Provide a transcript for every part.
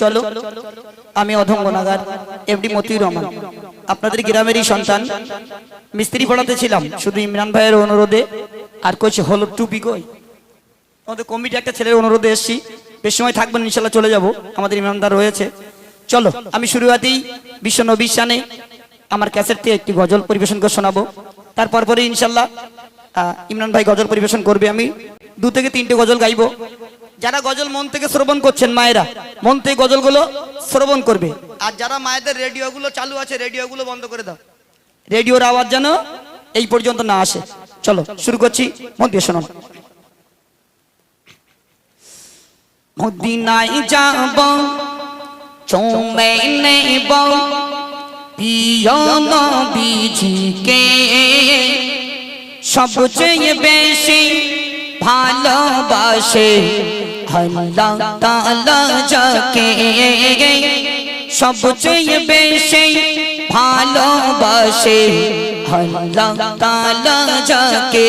চলো, আমি অধম গুণাগার এফডি মতিউর রহমান। আপনাদের গ্রামেরই সন্তান। মিস্ত্রি পড়াতে ছিলাম, শুধু ইমরান ভাইয়ের অনুরোধে। আর কইছে হলুদ টুপি কই? আমাদের কমিটি একটা ছেলের অনুরোধে এসেছি। বেশ সময় থাকবেন ইনশাল্লাহ চলে যাব। আমাদের ইমরানদার রয়েছে। চলো, আমি শুরুয়াতেই বিশ্ব নবীর শানে আমার ক্যাসেট থেকে একটি গজল পরিবেশন করে শোনাবো। তারপর পরে ইনশাল্লাহ ইমরান ভাই গজল পরিবেশন করবে। আমি দু থেকে তিনটে গজল গাইবো। যারা গজল মন থেকে শ্রবণ করছেন মায়েরা, মন থেকে গজলগুলো শ্রবণ করবে। আর যারা মায়েদের রেডিওগুলো চালু আছে, রেডিওগুলো বন্ধ করে দাও। রেডিওর আওয়াজ যেন এই পর্যন্ত না আসে। চলো, শুরু করছি। মন দিয়ে শোনো মদিনায় যাব, চৌমে নেব, প্রিয় নবীজিকে। সবচেয়ে বেশি ভালোবাসে আল্লাহ তাআলা যাকে সবচেয়ে বেশি ভালোবাসে, আল্লাহ তাআলা যাকে।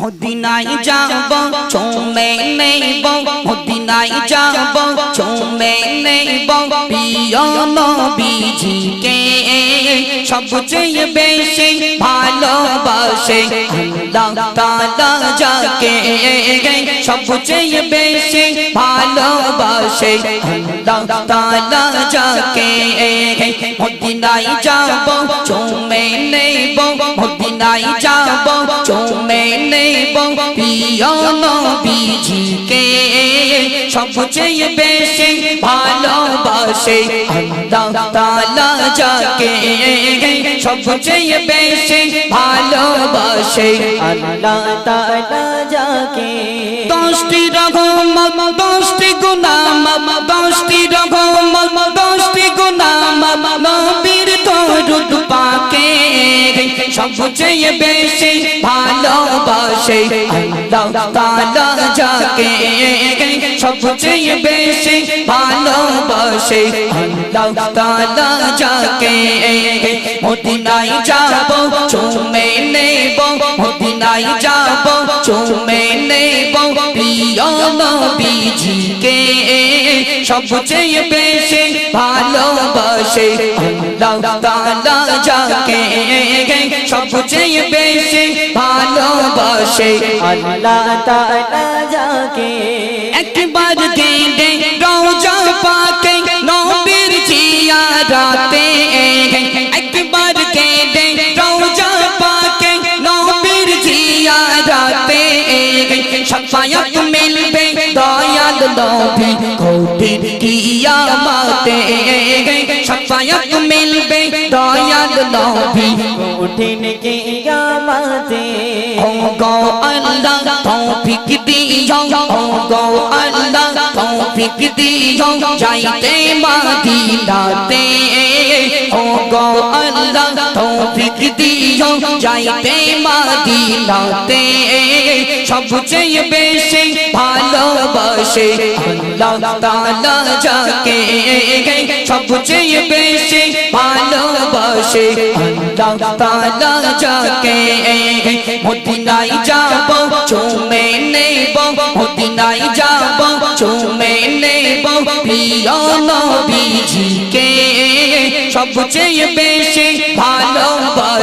মদিনায় যাব, চুমে নেব, মদিনায় যাব, চুমে নেব, প্রিয় নবীজিকে। সবচেয়ে বেশি ভালোবাসে। আল্লাহ তাআলা যাকে সবচেয়ে বেশি ভালোবাসে। আল্লাহ তাআলা যাকে মদিনায় যাব চুমে নেব, মদিনায় যাব সবচেয়ে বেশি ভালোবাসে আল্লাহ তাআলা যাকে সবচেয়ে বেশি ভালোবাসে আল্লাহ তাআলা যাকে দশটি রকম দশটি গুনাম দশটি রকম দশটি গুনাম নবীর দরুদ পাকে সবচেয়ে বেশি ভালোবাসে আল্লাহ যাকে সবচেয়ে বেশি ভালোবাসে আল্লাহ তাআলা যাকে মদিনায় যাব, চুমে নেব, মদিনায় যাব, চুমে নেব, প্রিয় নবীজিকে। সবচেয়ে বেশি ভালোবাসে আল্লাহ তাআলা যাকে। সবচেয়ে বেশি ভালোবাসে আল্লাহ তাআলা যাকে একবার গেলে রওজা পাকে নবীর জিয়ারাতে একবার গেলে রওজা পাকে নবীর জিয়ারাতে শাফায়াত মিলবে দয়াল নবী কঠিন কিয়ামতে শাফায়াত মিলবে দয়াল নবী কঠিন কিয়ামতে গো আল্লাহ তৌফিক দিও ও গো আল্লাহ তৌফিক দিও যাইতে মদিনাতে। ও গো আল্লাহ তৌফিক দিও, যাইতে মদিনাতে। সবচেয়ে বেশি ভালোবাসে আল্লাহ তাআলা যাকে। সবচেয়ে বেশি ভালোবাসে আল্লাহ তাআলা যাকে। মদিনায় যাব, চুমে নেব, মদিনায় যাব, চুমে নেব প্রিয় নবীজিকে। সবচেয়ে বেশি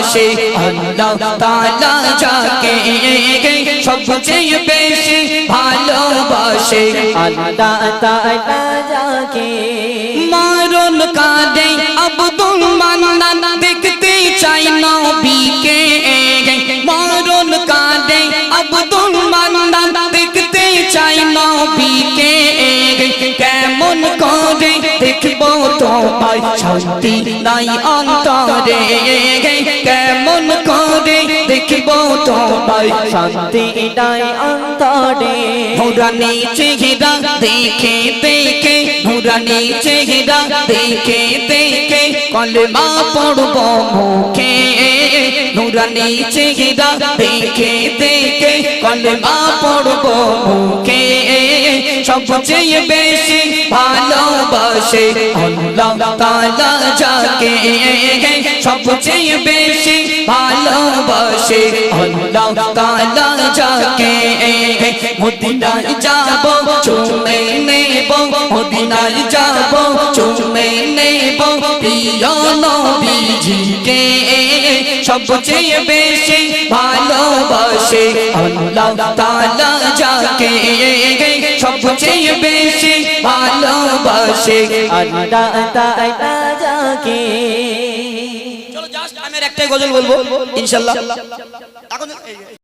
ভালোবাসে আল্লাহ তাআলা যাকে সবচেয়ে বেশি ভালোবাসে আল্লাহ তাআলা যাকে মারণ কাঁদে শান্তি নাই অন্তরে। কেমন করে দেখব তোমায়? শান্তি নাই অন্তরে। নুরানি চেহারা দেখে দেখে নুরানি চেহারা দেখে দেখে, কলমা পড়ব মুখে। নুরানি চেহারা দেখে দেখে, কলমা পড়ব মুখে। সবচেয়ে বেশি ভালোবাসে আল্লাহ তাআলা যাকে সবচেয়ে বেশি ভালোবাসে, আল্লাহ তাআলা যাকে মদিনায় যাব, চুমে নেব, মদিনায় যাব, চুমে নেব, প্রিয় নবীজিকে। সবচেয়ে বেশি ভালোবাসে আল্লাহ তাআলা যাকে সবচেয়ে বেশি ভালোবাসে আল্লাহ তাআলা যাকে চলো জাস্ট আমি একটাই গজল বলব ইনশাআল্লাহ এখন